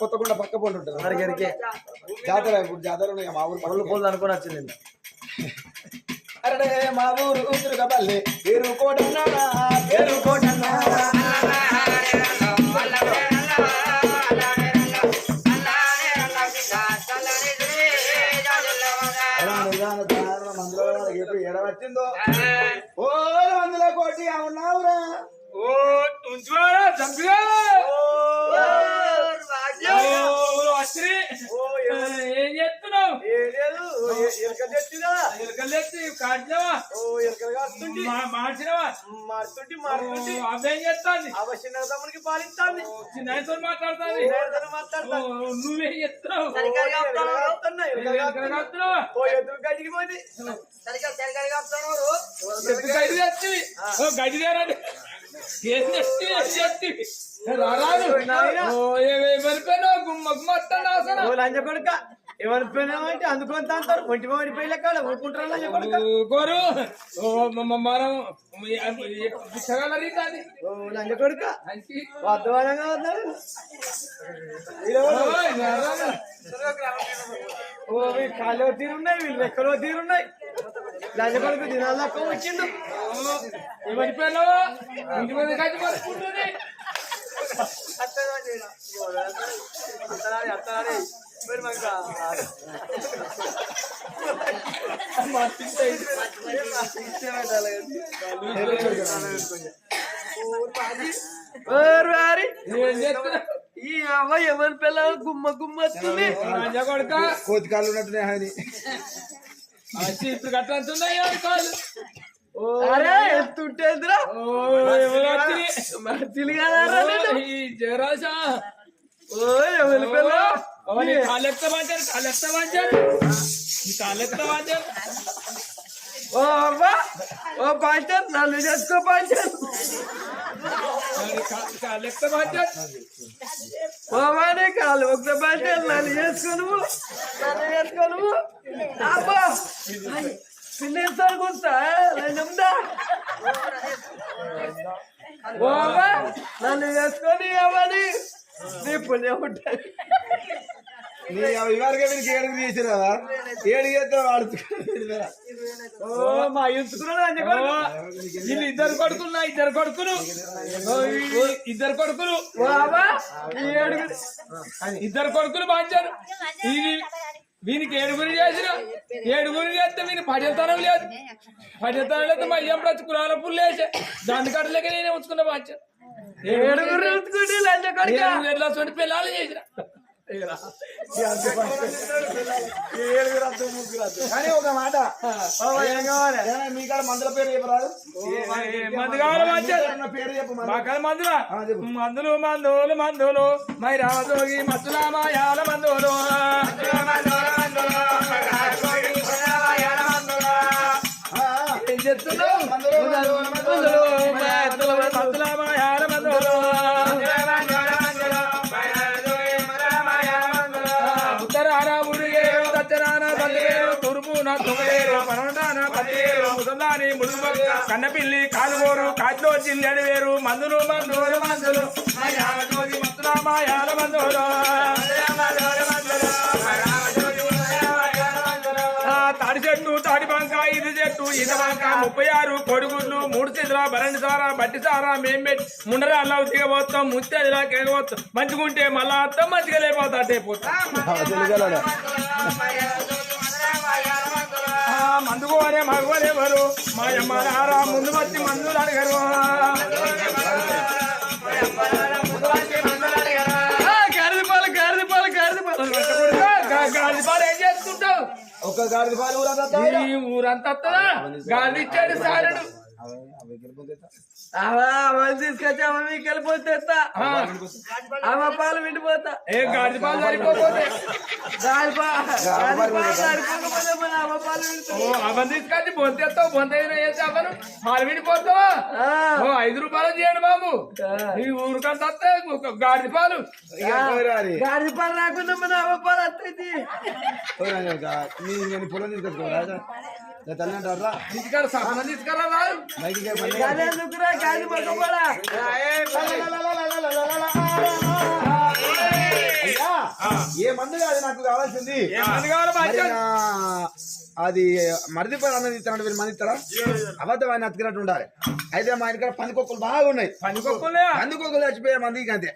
కొత్తకొండ పక్క పొండి ఉంటుంది అడిగడికే జాతర ఇప్పుడు జాతర ఉన్నాయి మా ఊరు పనులు పనులు పోలు అనుకుని వచ్చింది నిన్న. అరే మా ఊరు తురుకపల్లి పేరు కోటన్నా పేరు కోటన్నా మందులో ఎప్పుడు ఎడవచ్చిందో ఓ మందుల కోటి ఉన్నావురా ఓ ఉంచువాడా చంపిగా వచ్చి ఏం చేస్తున్నావు ఎలుకలెత్తి కాటినావా మార్చినవా? మారుతుంటే ఓ, మారుతుంటే అవేం చేస్తాంది? అవశ్య తమ్ముడికి పాలిస్తాంది. చిన్నతో మాట్లాడుతాంది. నేనైతే మాట్లాడతా. ఓ, నువ్వేం ఎదురు గడికి పోయింది. సరిగ్గా సరిగ్గా కాపుతాను గడి తెచ్చి. ఓ గడి చేస్తే రారాదు ఓ ఎవరిపోయినావు గుమ్మ గుమ్మ వస్తాను అవసరం. ఓ లంచ కొడుక. ఎవరి పోయినామంటే అందుకొని తాంటారు ఒంటి వాడి పోయి లెక్క ఊరుకుంటారు మనం అది. ఓ కొడుక. ఉన్నారు. వీళ్ళు కాళ్ళు తీరున్నాయి వీళ్ళు లెక్కలో తీరున్నాయి. లంచ కొడుకు దినాలు తక్కువ వచ్చిండు. ఓ, ఎవరిపోయినావు ఇంటి మీద కట్టి పడుకుంటుంది ఈ అమ్మాయి ఎవరి పిల్లలు గుమ్మ గుమ్మ వస్తుంది కోతి కాళ్ళు ఉన్నట్టున్నాయి ఆయన వచ్చి ఇప్పుడు కట్టాల్తున్నాయి కాదు అరే ఎత్తుంటేంద్రా ఓ ఎవరు వచ్చి మర్చిలు కదా ఈ జరాసా ఓ ఎవరి పిల్ల ఓ నీ కాలెత్త వాంచారు కాలెత్త వాంచారు నీ కాలెత్త వాంచారు ఓ అవ్వ ఓ పంచర్ నన్ను చేసుకో పంచర్ కాలెత్త వాంచారు ఓ వాడే కాలు ఒక పంచర్ నన్ను చేసుకోను నన్ను చేసుకోను అబ్బా పిల్లేస్తాను కొంత నమ్ముదా ఓ అవ్వ నన్ను చేసుకొని అవ్వని నీ పుణ్యం ఉంటుంది. నీ ఇవరికి వీరికి ఏడుగు చేసి కదా ఏడు చేస్తే వాడుతున్నాడు ఓ మా ఎంచుకున్నాడు అని వీళ్ళు ఇద్దరు కొడుకున్నా ఇద్దరు కొడుకులు ఇద్దరు కొడుకులు ఈ ఏడుగురు ఇద్దరు కొడుకులు బాంచారు. ఇది వీనికి ఏడుగురు చేసిన ఏడుగురు చేస్తే వీని పడితనం లేదు. పడితనం లేదు మళ్ళీ ఎప్పుడు వచ్చి కురాల పుల్లు వేసే. దాని కట్టలేక నేనే ఉంచుకున్న బాంచారు ఏడుగురు ఎంచుకుంటే లంచ కొడుక? కానీ ఒక మాట. మీ కాడ మందుల పేరు చెప్పరాదు? పేరు చెప్పు మందులా. మందులు మందులు మందులు. మై రామజోగి మత్తులా మాయాల మందులు. ఏం చెప్తున్నావు మందులు, మందులు, మందులు మత్తుల తూర్పున తొగలేరు పరమటాన ముసలాని ముడుగు కన్నపిల్లి కాలుగోరు కాట్లో జిల్లెడు వేరు మందులు మందులు. మందులు మాయాల మందులు. తాడి చెట్టు తాడి బంక ఇది చెట్టు ఇది బంక ముప్పై ఆరు కొడుగుళ్ళు మూడు చేతుల బరణి సారా బట్టి సారా మేం పెట్టి ముండరాల్లో దిగబోతాం ముత్తేదిలా కేగబోతాం మంచిగుంటే మళ్ళా అత్తం మంచిగా లేకపోతా అట్టే పోతా మందుకోరే మగవలేవరు మా అమ్మ నారా ముందు వచ్చి మందులు అడగరు. గారిపాలు గారిపాలు గాలిపాలు ఏం చేస్తుంటావు? ఊరంతా ఊరంతా? గాలి ఇచ్చాడు సారుడు. మీకు వెళ్ళిపోతే పాలు విండిపోతా. ఏ గాడి పాలు సరిపోతుంది దాని పా- దాని పాలు సరిపోకపోతే మన అమ్మ పాలు విండిపోతా. ఓ అవన్నీ తీసుకొచ్చి బొంతేస్తావు బొంత వేసి అవను. పాలు విడిపోతావా ఆ, ఓ ఐదు రూపాయలు చేయండి బాబు. ఈ ఊరికంత గాడి పాలు. గాడి పాలు రాకుండా మన అమ్మ పాలు నేను తీసుకొచ్చుకోరా తల్లి అంటారా? సామాన్ తీసుకురా పట్టుకోడా అయ్యా, ఏ మందు కాదు నాకు కావాల్సింది. అది మరిది పని అన్నది ఇస్తాడు వీళ్ళు మంది ఇస్తారా? అబద్ధం ఆయన అతికినట్టు ఉండాలి. అయితే మా ఇంటికాడ పందికొక్కులు బాగున్నాయి పనికొక్కులే పందికొక్కులు? చచ్చిపోయే మందికి అంతే.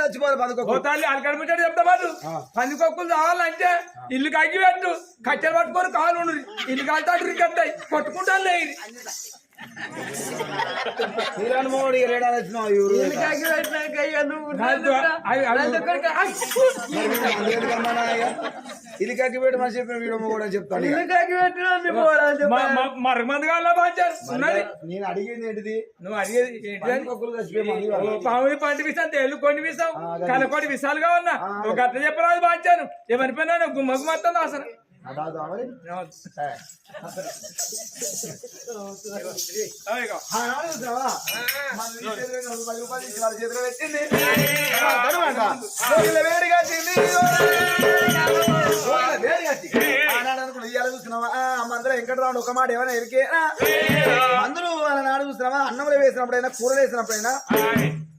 చచ్చిపోవాలి పందికొక్కులు. పోతాలి అలకడ ముచ్చట చెప్తా పాటు పందికొక్కులు కావాలంటే ఇల్లు కగ్గి పెట్టు కట్టెలు పట్టుకొని కాలు ఇల్లు కాలుతాడు కట్టాయి. కొట్టుకుంటాను లేదు తీరాని మోడు ఏడాది వచ్చినావు ఈ ఊరు ఇల్లు కాకి పెట్టినాక ఇక నువ్వు కాదు, అవి- అవి- నన్ను ఒక్కడికి- ఆ, మరి వీడు అందుకని కమ్మనా అయ్యా? ఇది కక్కి పెట్టి మనిషి చెప్పిన వీడు కూడా చెప్తాను నేను అడిగేది ఏంటిది? నువ్వు అడిగేది పంటి తేళ్ళు కొన్ని. కళ్ళ కావన్నా. ఆ, ఒక అట్ట చెప్పరాదు బాధ్యాను పైన గుమ్మకు మొత్తం అసలు ఇయ్యాల చూస్తున్నావా? ఆ, మందులో వెంకటరాముడు ఒక మాట ఏమైనా మందులు వాళ్ళ నాడు చూస్తున్నావా? అన్నంలో వేసినప్పుడైనా కూరలు వేసినప్పుడైనా?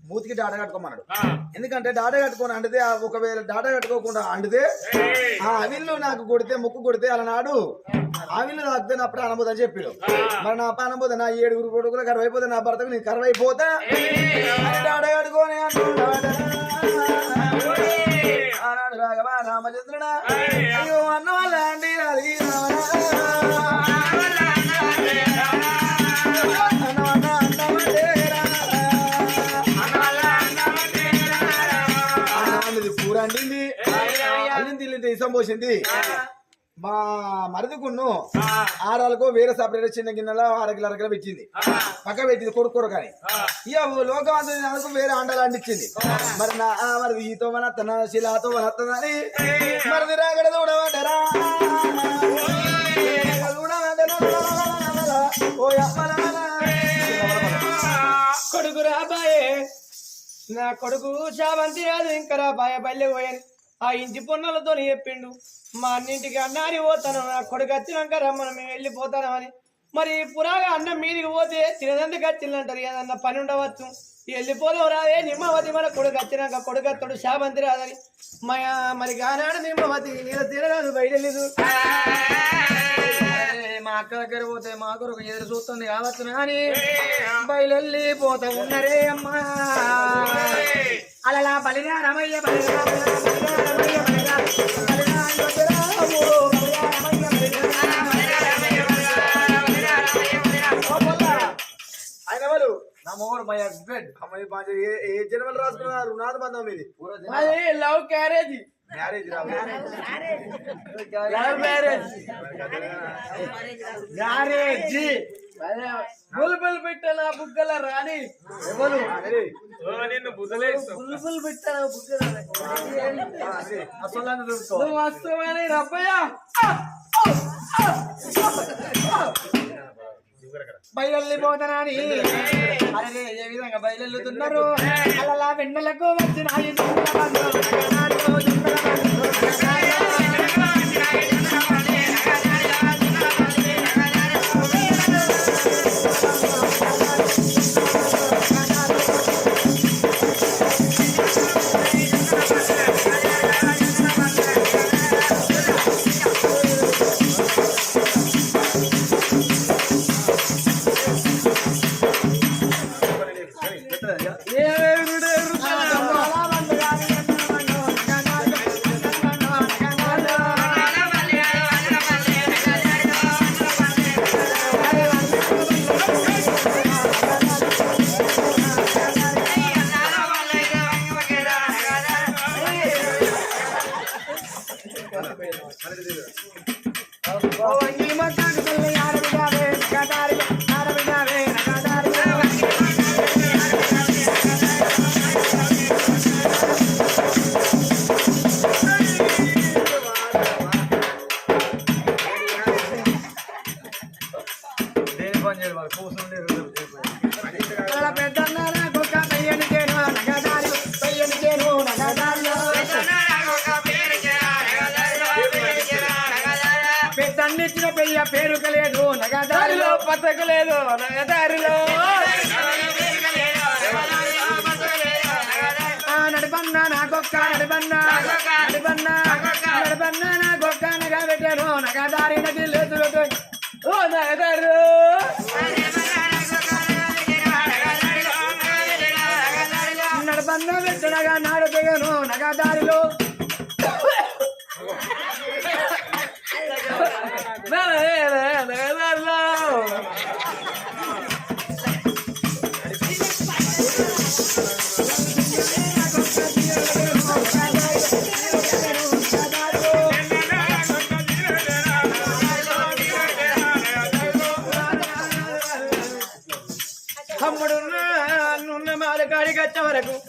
మూతికి డాట కట్టుకోమన్నాడు. ఎందుకంటే డాట కట్టుకొని అండితే ఆ ఒకవేళ డాట కట్టుకోకుండా అండితే ఆ అవిల్లు నాకు కొడితే ముక్కు కొడితే అలనాడు. అవిల్లు తాకితే నా ప్రాణబోధ అని చెప్పాడు మరి నా ప్రాణబోధ నా ఏడుగురు కొడుకులు కరువైపోతే నా భర్తకు నేను కరువైపోతా? అని డాట కట్టుకొని అంటున్నాడు. రాఘవ రామచంద్రుడా అయ్యో అన్న వాళ్ళ అండి ఇసం పోసింది. మా మరిదికున్ను ఆరాలకు వేరే సపరేట్ చిన్న గిన్నెలో అర కిలో అర కిలో పెట్టింది పక్క పెట్టింది కొడుకు కొడుకు అని ఇక నాకు వేరే అండలు అంటించింది. మరి నా మరి ఈతో వనత్తన శిలాతో వనత్తనని మరిది రాగడ అమ్మలారా. కొడుకు రాబాయే. నా కొడుకు చావంతి అది ఇంకా రాబాయ బల్లె పోయాను ఆ ఇంటి పొన్నలతో చెప్పిండు. మా అన్నింటికి అన్నాని పోతాను నా కొడుకు వచ్చినాక రమ్మను మేము వెళ్ళిపోతాను అని. మరి పురాగా అన్నం మీదికి పోతే తినదందుకు వచ్చిందంటారు ఏదన్నా పని ఉండవచ్చు. వెళ్ళిపోదాం రాదే నిమ్మవతి మన కొడుకు వచ్చినాక కొడుకు అత్తడు శాబంతి రాదని. మయా మరి గానాడు నిమ్మవతి నీళ్ళ తినరాదు బయట లేదు మా అక్క దగ్గర పోతే మా కొరకు ఎదురు చూస్తుంది కావచ్చు అని బయలెళ్ళి పోతా ఉన్నరే అమ్మా. అలలా బలిగా రమయ్య బలిగా రమయ్య బలిగా. మోహన్ మై హస్బెండ్ అమ్మాయి బాగా ఏ- ఏ జన్మలు రాసుకున్నారు? నాది బంధం ఇది అది లవ్ క్యారేజ్ మ్యారేజ్ రా లవ్ మ్యారేజ్ మ్యారేజ్ బుల్బుల్ బుగ్గల రాణి ఎవరు? నిన్ను బుల్బుల్ బుగ్గల నువ్వు వస్తావని రబ్బయ్య బయలుపోతానని అరే ఏ విధంగా బయలుతున్నారు అలా వెన్నెలకు వచ్చిన したな。పెయ్య పేరుక లేదు నగదారిలో పతక లేదు నగదారిలో. ఆ నడిపన్నా నాకొక్క నడిపన్నా నడిపన్నా నడిపన్నా నాకొక్క. వరకు.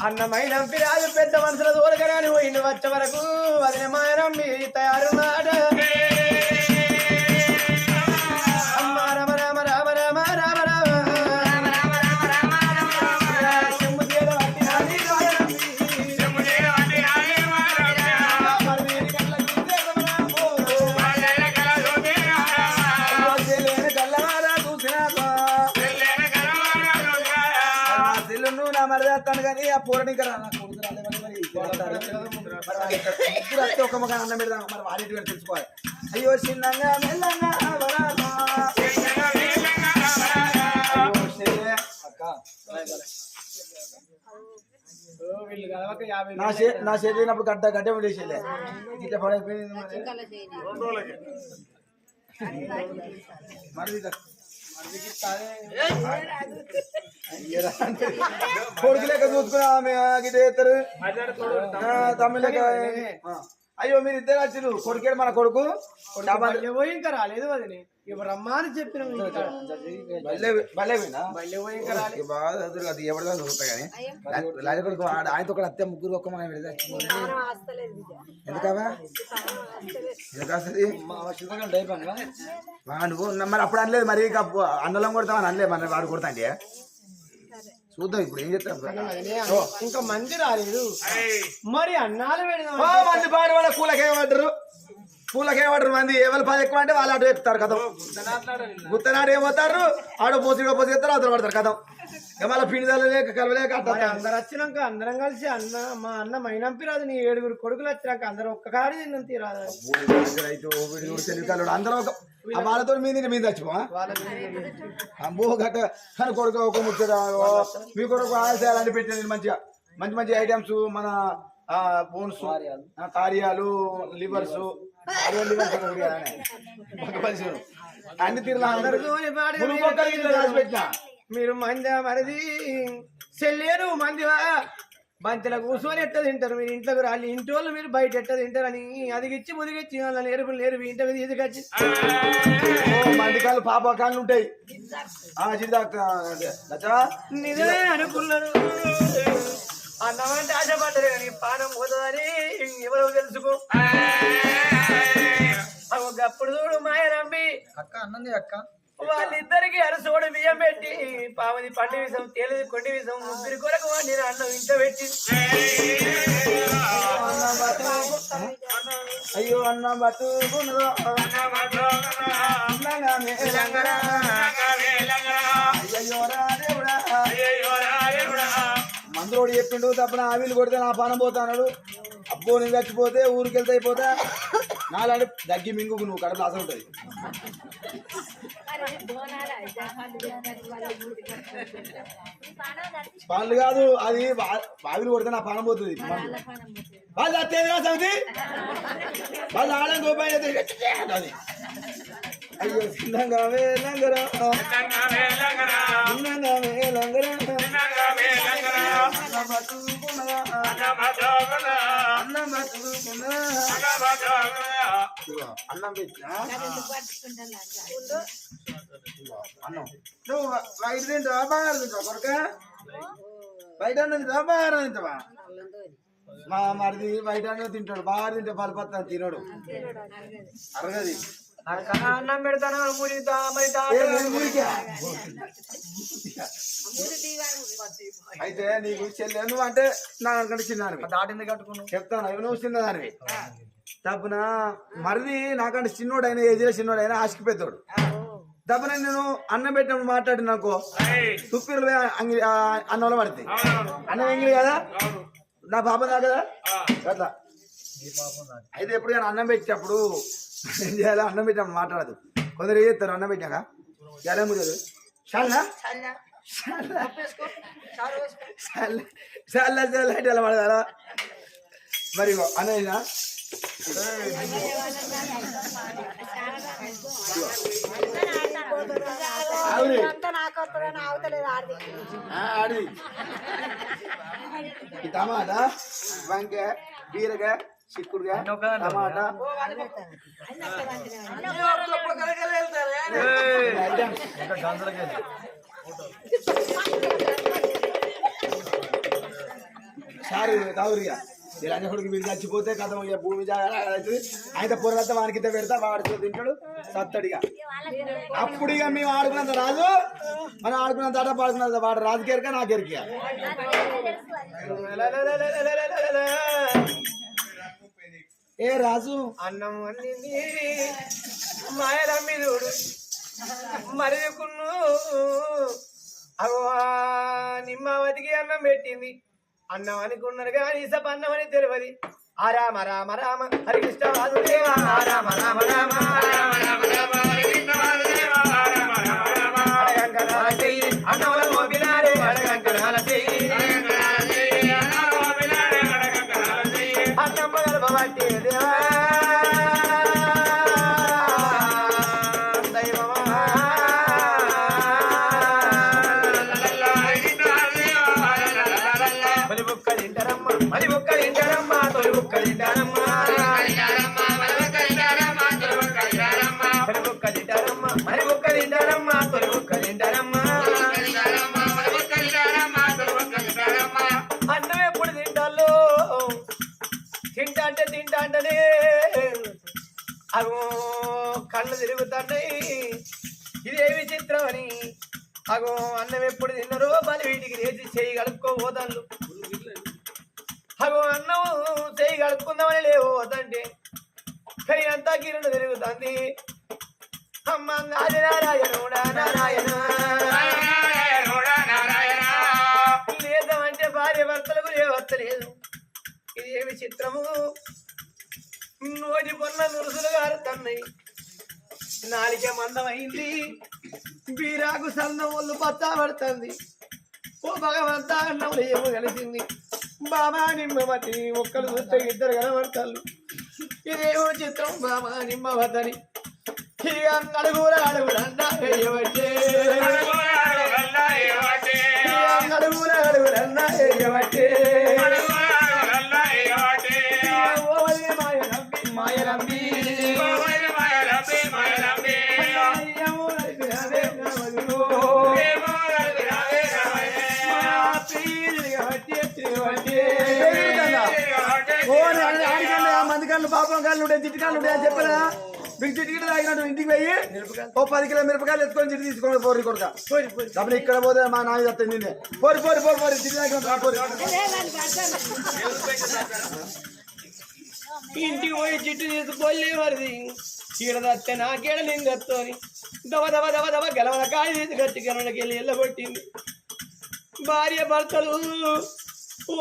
అన్నమైన పిరాజు పెద్ద మనుషుల దూరకరాని పోయింది వచ్చే వరకు. వదిన మాయనం మీ తయారు మాట. ఇంకా ముగ్గురు ఒక మగ అన్నం పెడదాం మరి వాడి తెలుసుకోవాలి అయ్యో చిన్నంగా మెల్లంగా నా చే నా చేతినప్పుడు గడ్డ గడ్డ ఉండేసేలే గిట్ట పడైపోయింది మరి. మరి ఇది అయ్యరా. కొడుకు లెక్క చూసుకున్నా ఆమె గిట్ట అయ్యో మీరు ఇద్దరు వచ్చారు కొడుకేడు మన కొడుకు? ఇంకా రాలేదు వదిని. ఇప్పుడు రమ్మని చెప్పిన అది ఎవరిదా కానీ. లాలి కొడుకు ఆడ- ఆయనతో కూడా అత్తే ముగ్గురు ఒక్క మన ఎందుకవా? ఎందుకు నువ్వు మరి అప్పుడు అనలేదు మరి అన్నలం కొడతావు అని అనలేదు మరి వాడు కొడతా అంటే చూద్దాం ఇప్పుడు ఏం చెప్తాం ఇంకా మంది రాలేదు. మరి అన్నాలు పెడదాం మంది పాడు వాళ్ళ పూలకే పడ్డరు పూలకే పడ్డరు మంది? ఎవరు పది ఎక్కువ అంటే వాళ్ళు అటు ఎక్కుతారు కథం. గుత్తనాడు ఏమవుతారు ఆడ పోసి పోసి ఎత్తారు అవతల పడతారు కథం. ఇక మళ్ళీ పిండిదలు లేక కలవలేక అందరు వచ్చినాక అందరం కలిసి అన్న మా అన్న మైనంపి రాదు నీ ఏడుగురు కొడుకులు వచ్చినాక అందరూ ఒక్క కాడి తిన్నం తీరాదు రైతు వీడు తెలివికల్లుడు అందరూ ఒక వాళ్ళతో మీద మీద అమ్మో గట్ట కానీ కొడుకు ఒక ముచ్చట మీ కొడుకు ఆశయాలని పెట్టిన మంచిగా. మంచి మంచి ఐటమ్స్ మన బోన్స్ కార్యాలు. లివర్స్. లివర్స్. అన్ని తీరులా పెట్టినా. మీరు మంది మరిది. చెల్లేరు మందివా. బంతిలో కూర్చొని ఎట్ట తింటారు? మీరు ఇంట్లోకి రాలి. ఇంటి వాళ్ళు మీరు బయట ఎట్ట తింటారని అదిగిచ్చి ముదిగిచ్చి వాళ్ళని ఎరుపులు నేరు ఇంటి మీద తీసుకొచ్చి. ఓ, మంది కాళ్ళు పాప కాళ్ళు ఉంటాయి. ఆ చిన్న నిజమే అనుకున్నాను. అన్నమంటే ఆశపడ్డారు కానీ పానం పోతుందని ఎవరో తెలుసుకో. ఒకప్పుడు చూడు మాయ నమ్మి అక్క అన్నది అక్క. వాళ్ళిద్దరికి అరసోడు బియ్యం పెట్టి పావది పండు విషం తేలిది కొండి విషం ముగ్గురి కొరకు వండిన అన్నం ఇంట పెట్టి. అయ్యో అన్న మేలంగరా. అయ్యయ్యో రా దేవుడా. మందులోడు చెప్పిండు తప్పన ఆవిలు కొడితే నా పానం పోతాడు అబ్బో నేను చచ్చిపోతే ఊరికి వెళ్తే అయిపోతా. నాలాంటి దగ్గి మింగుకు నువ్వు కడప అసలు ఉంటుంది. పనులు కాదు అది వా- ఆవిలు కొడితే నా పానం పోతుంది. వాళ్ళు అత్తేది రా సమితి వాళ్ళు ఆడని రూపాయి అది. అయ్యో చిన్నగా వేలంగరా చిన్నగా వేలంగరా అన్న బతుకున్నదా అన్నం బతుకున్నదా అన్నం పెట్టినా అన్నం నువ్వు బయట తింటావా బాగా తింటావా కొరక బయట అన్నం తింటావా బాగా తింటావా మా మరిది బయట అన్నం తింటాడు బాగా తింటే పలపత్తా తినడు అరగది అన్నం పెడతాను. అయితే నీకు చెల్లె నువ్వు అంటే నా కంటే చిన్నానివి దాటింది కట్టుకున్నావు? చెప్తాను అవి నువ్వు చిన్నదానివి. తప్పున మరిది నాకంటే చిన్నోడైనా ఏజ్లో చిన్నోడైనా ఆశకి పెద్దోడు తప్పున నేను అన్నం పెట్టినప్పుడు మాట్లాడిన అనుకో తుప్పిలు అంగి అన్నంలో పడతాయి. అన్నం ఎంగిలి కదా? నా పాపం దా కదా? అట్లా. అయితే ఎప్పుడు అన్నం పెట్టేటప్పుడు ఏం చేయాలి అన్నం పెట్టినప్పుడు మాట్లాడదు. కొందరు ఏం చేస్తారు? అన్నం పెట్టాక ఎలా మురియదు చాలా చాలా చాలా అంటే ఎలా పడదారా మరి ఇగో అనేనా ఆవిరి అంతా నాకు వస్తుందని ఆగుతలేదు ఆడిది ఆ, ఆడి ఈ టమాటా వంకాయ బీరకాయ చిక్కుడుగా టమాటా సారీ కావురిగా వీళ్ళందరికి వీళ్ళు చచ్చిపోతే కథ ఇక భూమి జాగా అవుతుంది అయితే పొరలంతా వానికి పెడతా వాడితో తింటాడు సత్తడిగా అప్పుడు ఇక మేము ఆడుకున్నంత రాజు మనం ఆడుకున్నంత ఆట పాడుకున్నంత వాడు రాజు కేరక నాకు ఎరిక ఏ రాజు అన్నం వండింది మాయలమ్మి చూడు మరికున్ను అగో నిమ్మవతికి అన్నం పెట్టింది అన్నం అనుకున్నారు కానీ సప అన్నం అని తెలియదు ఆ రామ రామ రామ హరికృష్ణ రామ రామ రామ రామ రామ రామ చెయ్యి నోటి పొన్న నురుసులు గారుతున్నాయి నాలిక మందమైంది. బీరాకు సన్నం ఒళ్ళు పచ్చా పడుతుంది. ఓ భగవంతా అన్నంలో ఏమో కలిసింది. బాబా నిమ్మవతి ఒక్కరు చూస్తే ఇద్దరు కనబడతారు ఇదేమో చిత్రం బాబా నిమ్మవతని ఇక అడుగురన్నా వేయబట్టే ఇక నలుగుర అడుగురన్నా పాపం కళ్ళు ఉంటాయి తిట్టి కళ్ళు ఉంటాయి అని చెప్పరా మీకు చిటికి తాగినట్టు ఇంటికి పోయి ఓ పది కిలో మిరపకాయలు ఎత్తుకొని చిట్టి తీసుకొని పోరి కొడుక. డబ్బులు ఇక్కడ పోతే మా నాన్న చెప్తాను నిన్నే. పోరి పోరి పోరి పోరి తిట్టి తాగిన పోరి. ఇంటికి పోయి చిట్టు తీసుకొని మరిది ఈడ దత్తే నాకేడ నేను దత్తోని దవ దవ దవ దవ గెలవల కాయ తీసి గట్టి గెలవలకి వెళ్ళి ఎల్లగొట్టింది. భార్య భర్తలు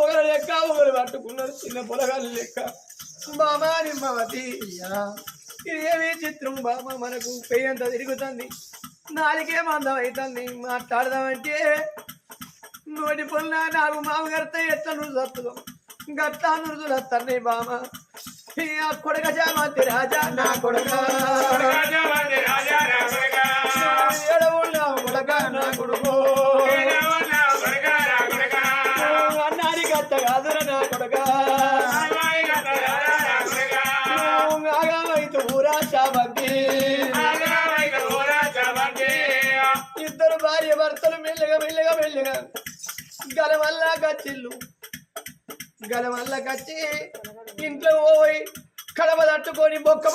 ఒకరు లెక్క ఒకరు పట్టుకున్నారు. చిన్న పొలగాలు లెక్క. బాబా నిమ్మవతి ఇది ఏమి చిత్రం బాబా? మనకు పెయ్యంత తిరుగుతుంది. నాలుగే మందం అవుతుంది మాట్లాడదామంటే నోటి పొల్ల నాలుగు మామగారితో ఎట్లా నువ్వు చత్తుదో గట్టా నురుదులు వస్తున్నాయి బామ కొడగ కొడక జామంతి రాజా నా కొడక. వెళ్ళిన మెల్లగా మెల్లగా గలవల్లా కచ్చి ఇంట్లో పోయి కడవ తట్టుకొని బొక్క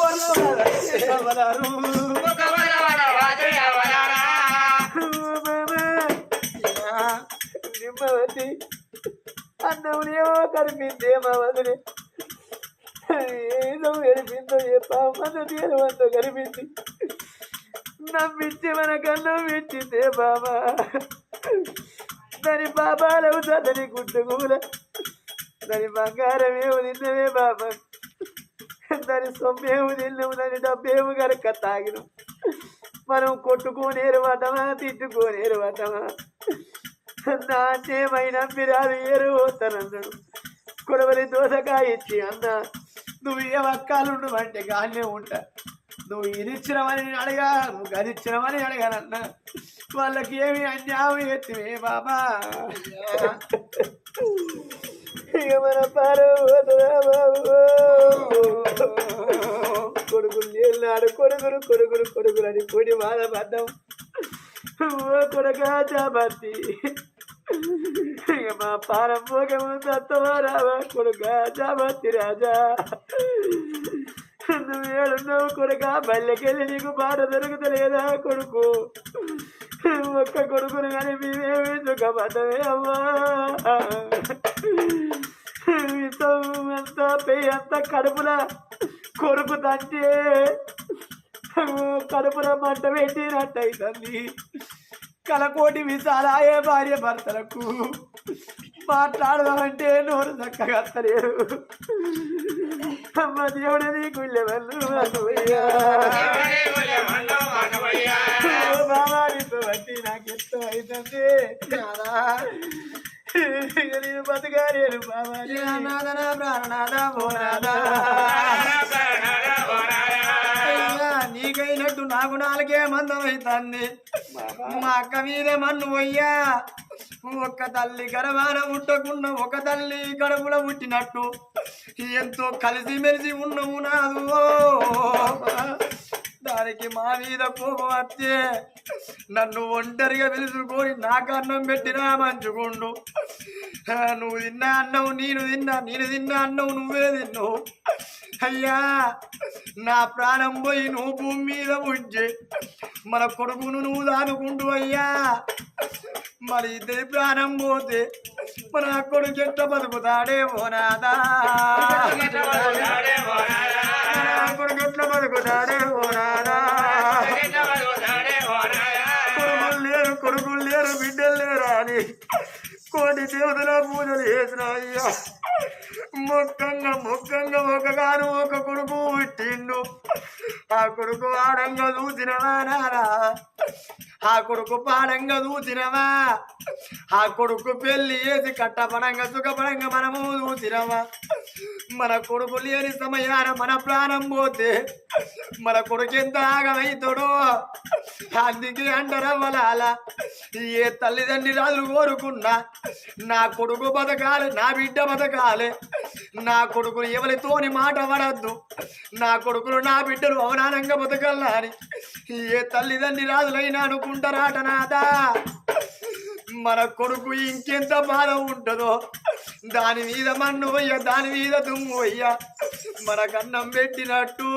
నిమ్మవతి అన్నం ఏమో మా వదిలి. ఏదో గడిపిందో చెప్పామంతో వందో గడిపింది నమ్మించి మన కన్నం ఇచ్చిందే బాబా. దాని పాపాలవు దాని గుడ్డగూల దాని బంగారమేమో నిన్నవే బాబా దాని సొమ్మేమో తిన్నాము దాని డబ్బేమో కనుక తాగినాం. మనం కొట్టుకోనేరు పడ్డమా తిట్టుకోనేరు పడ్డమా నాణ్యమైన పిరాలు ఏరు పోతానన్నాడు కొడవలి దోసకాయ ఇచ్చి అన్న నువ్వు ఏ వక్కాలు అంటే గానే ఉంటా. నువ్వు ఇది నేను అడగా నువ్వు గదిచ్చినవని అడగానన్న వాళ్ళకి ఏమి అన్యాయం ఎత్తివే బాబా. ఇక మన కొడుకులు నీళ్ళాడు కొడుకులు కొడుకులు కొడుకులు అని కొడి బాధపడ్డాం ఓ కొడగా చాబత్తి మా పారం భోగము తత్వమా రావా కొడుగా చాబత్తి రాజా. నువ్వు ఏడున్నావు కొడుక బల్లెకెళ్ళి నీకు బాధ దొరుకుతలేదా కొడుకు? ఒక్క కొడుకును కానీ మేమేమి సుఖపడ్డమే అమ్మా. అంతా పెయ్యి అంత కడుపుల కొడుకు తంటే కడుపుల మంట పెట్టినట్టయితుంది. కలకోటి విశాలాయే భార్య భర్తలకు మాట్లాడదామంటే నోరు చక్కగా వస్తలేరు అమ్మ బాబా నీకు బట్టి నాకు ఇష్టం అవుతుంది నేను బతకాలేను బాబా నాదన ప్రాణనాథ పోనాదా నీకైనట్టు నాకు నాలుగే మందం మా అక్క మీద మన్ను పోయ్యా. ఒక్క తల్లి గర్భాన ముట్టకుండా ఒక తల్లి కడుపులో పుట్టినట్టు. ఎంతో కలిసి మెలిసి ఉన్నవు నాదు. దానికి మా మీద కోపం వచ్చే నన్ను ఒంటరిగా పిలుచుకొని నాకు అన్నం పెట్టినా మంచుకుండు నువ్వు తిన్నా అన్నవు నేను తిన్నా నేను తిన్నా అన్నవు నువ్వే తిన్నావు. అయ్యా నా ప్రాణం పోయి నువ్వు భూమి మీద ఉంచే మన కొడుకును నువ్వు దానుకుంటూ అయ్యా. మరి ఇద్దరి ప్రాణం పోతే మన కొడుకు ఎట్ట బతుకుతాడే పోనాదా నా కొడుకు ఎట్లా బతుకుతాడే కొడుకులు లేరు కొడుకులు లేరు బిడ్డలు లేరు అని కోటి దేవతల పూజలు చేసిన అయ్యా మొక్కంగా ఒక గారు ఒక కొడుకు పుట్టిండు. ఆ కొడుకు ఆడంగా చూసినవా నారా? ఆ కొడుకు పాడంగా చూసినవా ఆ కొడుకు పెళ్ళి చేసి కట్టపడంగా సుఖపడంగా మనము చూసినవా మన కొడుకు లేని సమయాన మన ప్రాణం పోతే మన కొడుకు ఎంత ఆగమైతాడో? అందుకే అంటారవ్వలాల ఏ తల్లిదండ్రి రాజులు కోరుకున్నా నా కొడుకు బతకాలి నా బిడ్డ బతకాలి నా కొడుకులు ఎవరితోని మాట పడద్దు. నా కొడుకులు నా బిడ్డలు అవనానంగా బతకల్లా అని ఏ తల్లిదండ్రి రాజులైనా అనుకుంటారాట నాదా మన కొడుకు ఇంకెంత బాధ ఉంటుందో. దాని మీద మన్ను పోయ్య దాని మీద దుమ్ము పోయ్య. మన కన్నం పెట్టినట్టు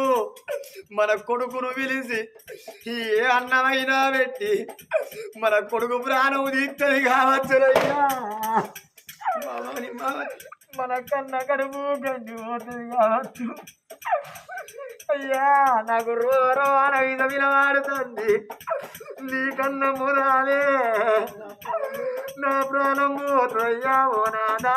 మన కొడుకును పిలిచి ఏ అన్నమైనా పెట్టి మన కొడుకు ప్రాణం తీస్తుంది కావచ్చు మన కన్న కడుపు గంజి పోతుంది కావచ్చు. అయ్యా నాకు రో రో అనవిధ మీద వినవాడుతుంది నీ కన్న మురాలే. నా ప్రాణం పోతయ్యా ఓ నాదా